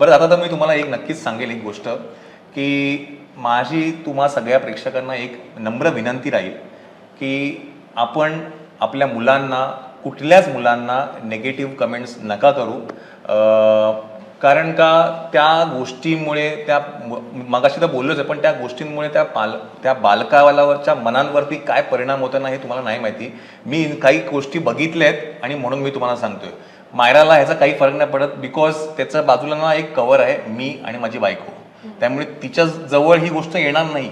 बरं आता तर मी तुम्हाला एक नक्कीच सांगेल एक गोष्ट की माझी तुम्हा सगळ्या प्रेक्षकांना एक नम्र विनंती राहील की आपण आपल्या मुलांना कुठल्याच मुलांना नेगेटिव्ह कमेंट्स नका करू. कारण का त्या गोष्टीमुळे त्या मगाशी तर बोललोच आहे पण त्या गोष्टींमुळे त्या पाल त्या बालकावालावरच्या मनांवरती काय परिणाम होतो ना हे तुम्हाला नाही माहिती. मी काही गोष्टी बघितल्या आहेत आणि म्हणून मी तुम्हाला सांगतोय. मायराला ह्याचा काही फरक नाही पडत बिकॉज त्याच्या बाजूला ना एक कवर आहे मी आणि माझी बायको. त्यामुळे तिच्या जवळ ही गोष्ट येणार नाही.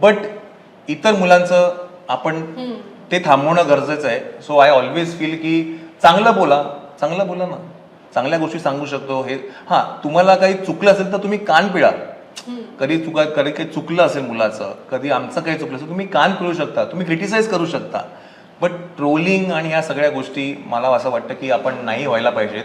बट इतर मुलांचं आपण ते थांबवणं गरजेचं आहे. सो आय ऑलवेज फील की चांगलं बोला. चांगलं बोला ना. चांगल्या गोष्टी सांगू शकतो. हे हा तुम्हाला काही चुकलं असेल तर तुम्ही कान पिळा. कधी चुका कधी काही चुकलं असेल मुलाचं कधी आमचं काही चुकलं असेल तुम्ही कान पिळू शकता. तुम्ही क्रिटिसाइज करू शकता. बट ट्रोलिंग आणि ह्या सगळ्या गोष्टी मला असं वाटतं की आपण नाही व्हायला पाहिजेत.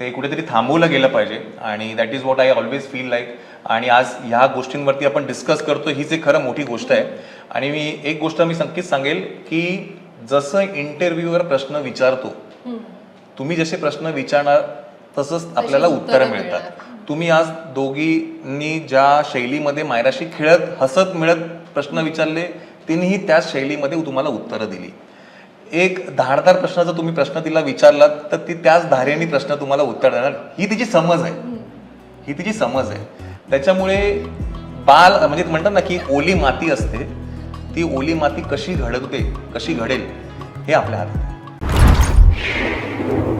ते कुठेतरी थांबवलं गेलं पाहिजे. आणि that is what I always feel like आणि आज ह्या गोष्टींवरती आपण डिस्कस करतो हीच एक खरं मोठी गोष्ट आहे. आणि मी एक गोष्ट मी नक्कीच सांगेल की जसं इंटरव्ह्यूवर प्रश्न विचारतो तुम्ही जसे प्रश्न विचारणार तसंच आपल्याला उत्तरं मिळतात. तुम्ही आज दोघींनी ज्या शैलीमध्ये मायराशी खेळत हसत मिळत प्रश्न विचारले तिनेही त्याच शैलीमध्ये तुम्हाला उत्तरं दिली. एक धारदार प्रश्न जर तुम्ही प्रश्न तिला विचारलात तर ती त्याच धारेने प्रश्न तुम्हाला उत्तर देणार. ही तिची समज आहे. ही तिची समज आहे. त्याच्यामुळे बाल म्हणजे म्हणतात ना की ओली माती असते ती ओली माती कशी घडवते कशी घडेल हे आपल्या हातात Thank you.